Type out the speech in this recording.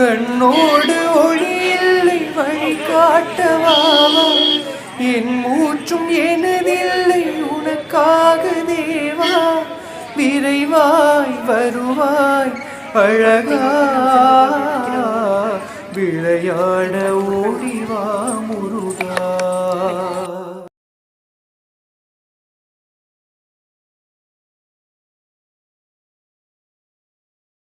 கண்ணோடு ஒளியில்லை இல்லை வழி காட்டவாவா என் மூச்சும் எனதில்லை உனக்காக தேவா? விரைவாய் வருவாய் அழகா? விளையாட ஓடிவா முருகா.